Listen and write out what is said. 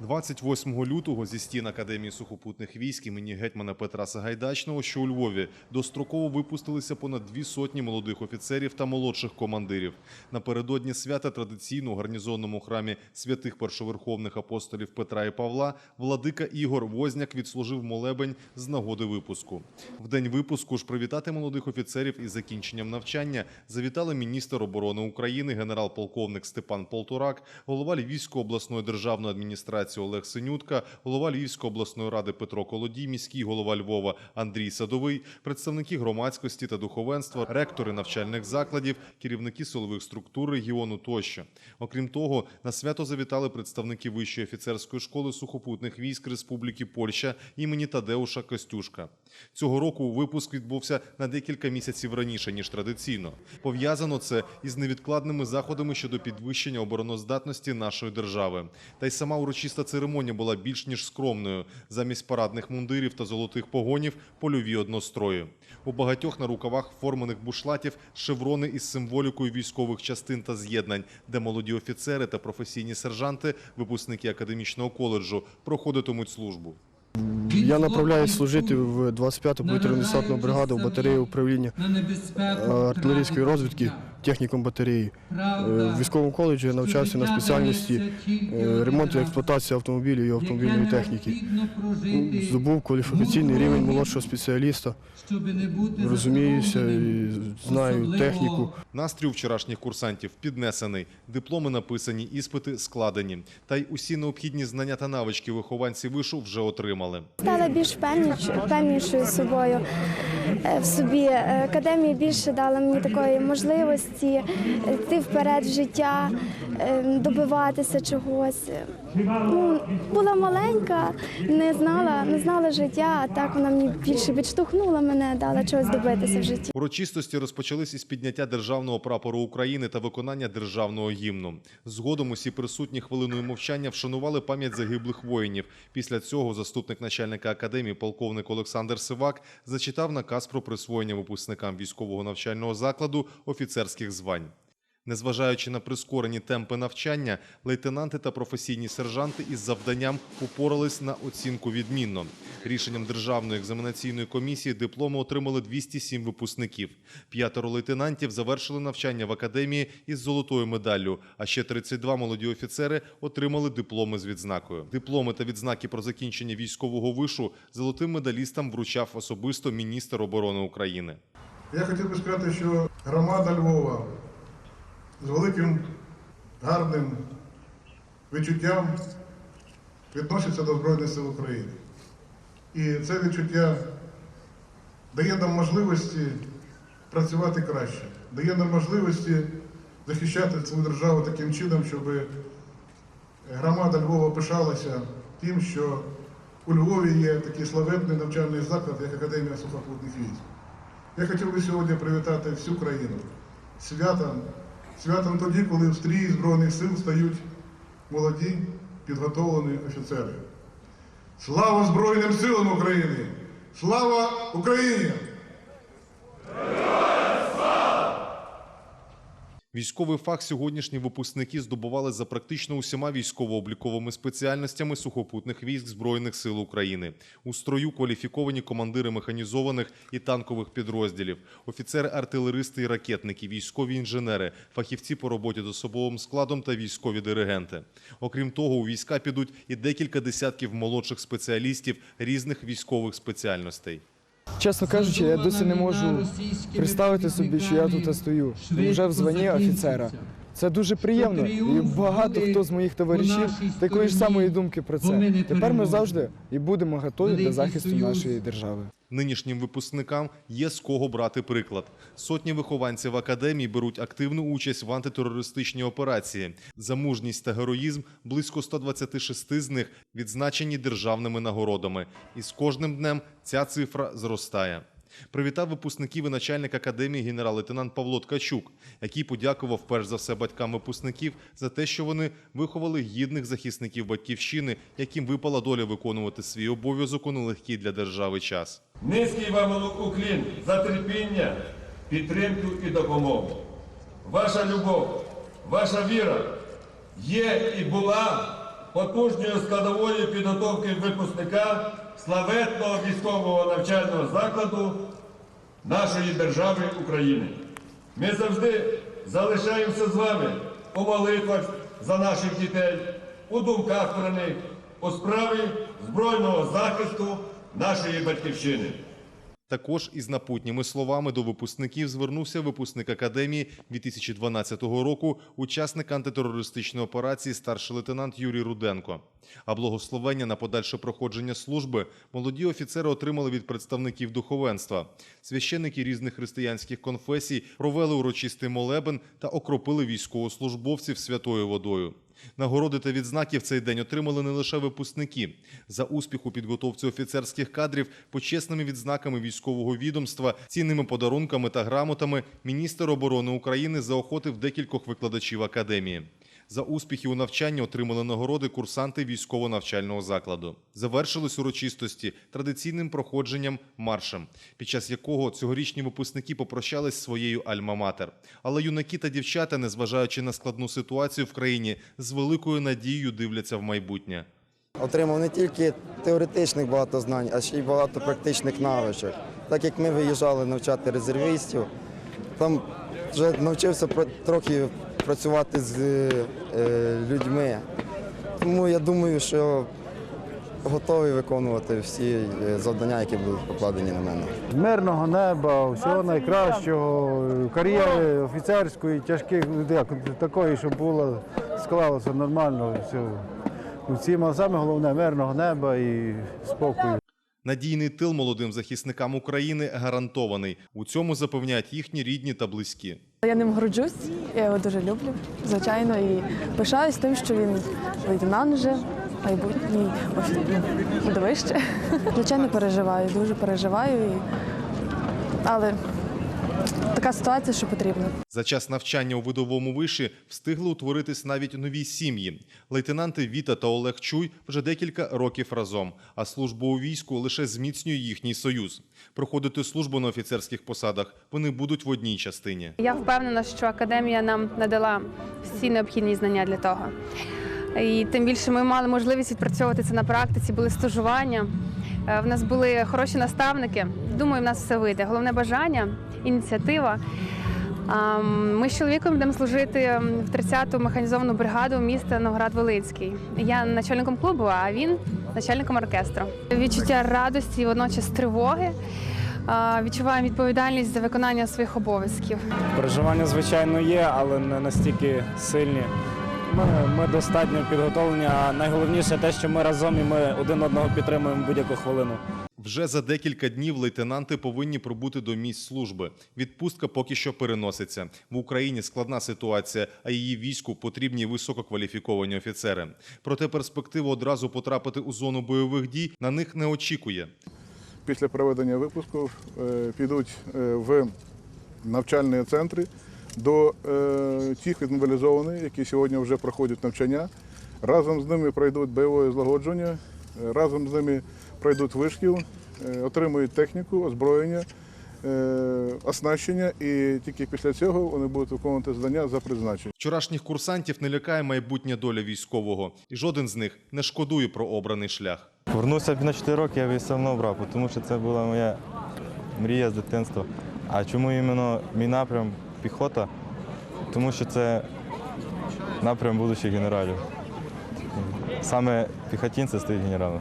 28 лютого зі стін Академії сухопутних військ імені гетьмана Петра Сагайдачного, що у Львові, достроково випустилися понад дві сотні молодих офіцерів та молодших командирів. Напередодні свята традиційно у гарнізонному храмі святих першоверховних апостолів Петра і Павла владика Ігор Возняк відслужив молебень з нагоди випуску. В день випуску ж привітати молодих офіцерів із закінченням навчання завітали міністр оборони України, генерал-полковник Степан Полторак, голова Львівської обласної державної адміністрації Олег Синютка, голова Львівської обласної ради Петро Колодій, міський голова Львова Андрій Садовий, представники громадськості та духовенства, ректори навчальних закладів, керівники силових структур регіону тощо. Окрім того, на свято завітали представники Вищої офіцерської школи сухопутних військ Республіки Польща імені Тадеуша Костюшка. Цього року випуск відбувся на декілька місяців раніше ніж традиційно. Пов'язано це із невідкладними заходами щодо підвищення обороноздатності нашої держави. Та й сама урочиста церемонія була більш ніж скромною. Замість парадних мундирів та золотих погонів польові однострої. У багатьох на рукавах формених бушлатів шеврони із символікою військових частин та з'єднань, де молоді офіцери та професійні сержанти, випускники академічного коледжу, проходитимуть службу. Я направляюсь служити в 25-ту повітряно-десантну бригаду в батареї управління е, артилерійської розвідки технікум батареї. Е, В військовому коледжі я навчався на спеціальності е, ремонт і експлуатація автомобілів і автомобільної техніки. Здобув кваліфікаційний рівень молодшого спеціаліста, розуміюся, і знаю техніку. Настрій у вчорашніх курсантів піднесений, дипломи написані, іспити складені. Та й усі необхідні знання та навички вихованці вишу вже отримали. Стала більш певніш, певнішою собою е, в собі. Академія більше дала мені такої можливості е, йти вперед в життя, е, добиватися чогось. Ну, була маленька, не знала, не знала життя, а так вона мені більше відштовхнула мене, дала чогось добитися в житті. Урочистості розпочались із підняття державного прапору України та виконання державного гімну. Згодом усі присутні хвилиною мовчання вшанували пам'ять загиблих воїнів. Після цього заступник начальника академії, полковник Олександр Сивак, зачитав наказ про присвоєння випускникам військового навчального закладу офіцерських звань. Незважаючи на прискорені темпи навчання, лейтенанти та професійні сержанти із завданням упорались на оцінку відмінно. Рішенням Державної екзаменаційної комісії дипломи отримали 207 випускників. П'ятеро лейтенантів завершили навчання в академії із золотою медаллю, а ще 32 молоді офіцери отримали дипломи з відзнакою. Дипломи та відзнаки про закінчення військового вишу золотим медалістам вручав особисто міністр оборони України. Я хотів би сказати, що громада Львова з великим гарним відчуттям відноситься до Збройних сил України. І це відчуття дає нам можливості працювати краще, дає нам можливості захищати свою державу таким чином, щоб громада Львова пишалася тим, що у Львові є такий славетний навчальний заклад, як Академія сухопутних військ. Я хотів би сьогодні привітати всю країну святом, святом тоді, коли в стрії Збройних сил стають молоді підготовлені офіцери. Слава Збройним силам України! Слава Україні! Військовий фах сьогоднішні випускники здобували за практично усіма військово-обліковими спеціальностями сухопутних військ Збройних сил України. У строю кваліфіковані командири механізованих і танкових підрозділів, офіцери-артилеристи і ракетники, військові інженери, фахівці по роботі з особовим складом та військові диригенти. Окрім того, у війська підуть і декілька десятків молодших спеціалістів різних військових спеціальностей. Чесно кажучи, я досі не можу представити собі, що я тут стою. Вже в званні офіцера. Це дуже приємно, і багато хто з моїх товаришів такої ж самої думки про це. Тепер ми завжди і будемо готові до захисту нашої держави. Нинішнім випускникам є з кого брати приклад. Сотні вихованців академії беруть активну участь в антитерористичній операції. За мужність та героїзм близько 126 з них відзначені державними нагородами. І з кожним днем ця цифра зростає. Привітав випускників і начальник академії генерал-лейтенант Павло Ткачук, який подякував перш за все батькам випускників за те, що вони виховали гідних захисників батьківщини, яким випала доля виконувати свій обов'язок у нелегкий для держави час. Низький вам уклін за терпіння, підтримку і допомогу. Ваша любов, ваша віра є і була потужною складовою підготовки випускника славетного військового навчального закладу нашої держави України. Ми завжди залишаємося з вами у молитвах за наших дітей, у думках про них, у справі збройного захисту нашої батьківщини. Також із напутніми словами до випускників звернувся випускник академії 2012 року, учасник антитерористичної операції старший лейтенант Юрій Руденко. А благословення на подальше проходження служби молоді офіцери отримали від представників духовенства. Священники різних християнських конфесій провели урочистий молебен та окропили військовослужбовців святою водою. Нагороди та відзнаки в цей день отримали не лише випускники. За успіх у підготовці офіцерських кадрів, почесними відзнаками військового відомства, цінними подарунками та грамотами міністр оборони України заохотив декількох викладачів академії. За успіхи у навчанні отримали нагороди курсанти військово-навчального закладу. Завершились урочистості традиційним проходженням маршем, під час якого цьогорічні випускники попрощались зі своєю альма-матер. Але юнаки та дівчата, незважаючи на складну ситуацію в країні, з великою надією дивляться в майбутнє. Отримав не тільки теоретичних багато знань, а ще й багато практичних навичок. Так як ми виїжджали навчати резервістів, там вже навчився трохи працювати з е, людьми. Тому я думаю, що готовий виконувати всі е, завдання, які будуть покладені на мене. мирного неба, всього найкращого, кар'єри офіцерської, тяжких, як, такої, щоб було, склалося нормально. Все. Усім, а саме головне мирного неба і спокою. Надійний тил молодим захисникам України гарантований. У цьому запевняють їхні рідні та близькі. Я ним горджусь, я його дуже люблю, звичайно, і пишаюсь тим, що він лейтенант вже, майбутній ну, вище. Звичайно, переживаю, дуже переживаю, але така ситуація, що потрібно. За час навчання у видовому виші встигли утворитись навіть нові сім'ї. Лейтенанти Віта та Олег Чуй вже декілька років разом, а служба у війську лише зміцнює їхній союз. Проходити службу на офіцерських посадах вони будуть в одній частині. Я впевнена, що академія нам надала всі необхідні знання для того. І тим більше ми мали можливість відпрацьовувати це на практиці, були стажування. Е, В нас були хороші наставники. Думаю, в нас все вийде. Головне бажання, ініціатива. Ми з чоловіком йдемо служити в 30-ту механізовану бригаду міста Новоград-Волинський. Я начальником клубу, а він начальником оркестру. Відчуття радості, і водночас тривоги. Відчуваємо відповідальність за виконання своїх обов'язків. Переживання, звичайно, є, але не настільки сильні. Ми, ми достатньо підготовлені, а найголовніше те, що ми разом і ми один одного підтримуємо будь-яку хвилину. Вже за декілька днів лейтенанти повинні прибути до місць служби. Відпустка поки що переноситься. В Україні складна ситуація, а її війську потрібні висококваліфіковані офіцери. Проте перспектива одразу потрапити у зону бойових дій на них не очікує. Після проведення випуску е, підуть е, в навчальні центри до е, тих відмобілізованих, які сьогодні вже проходять навчання. Разом з ними пройдуть бойове злагодження, разом з ними пройдуть вишкіл, е, отримують техніку, озброєння, е, оснащення, і тільки після цього вони будуть виконувати завдання за призначенням. Вчорашніх курсантів не лякає майбутня доля військового, і жоден з них не шкодує про обраний шлях. Повернувся б на 4 роки, я б все одно обрав, тому що це була моя мрія з дитинства. А чому іменно мій напрям піхота? Тому що це напрям будущих генералів. Саме піхотинці стають генералом.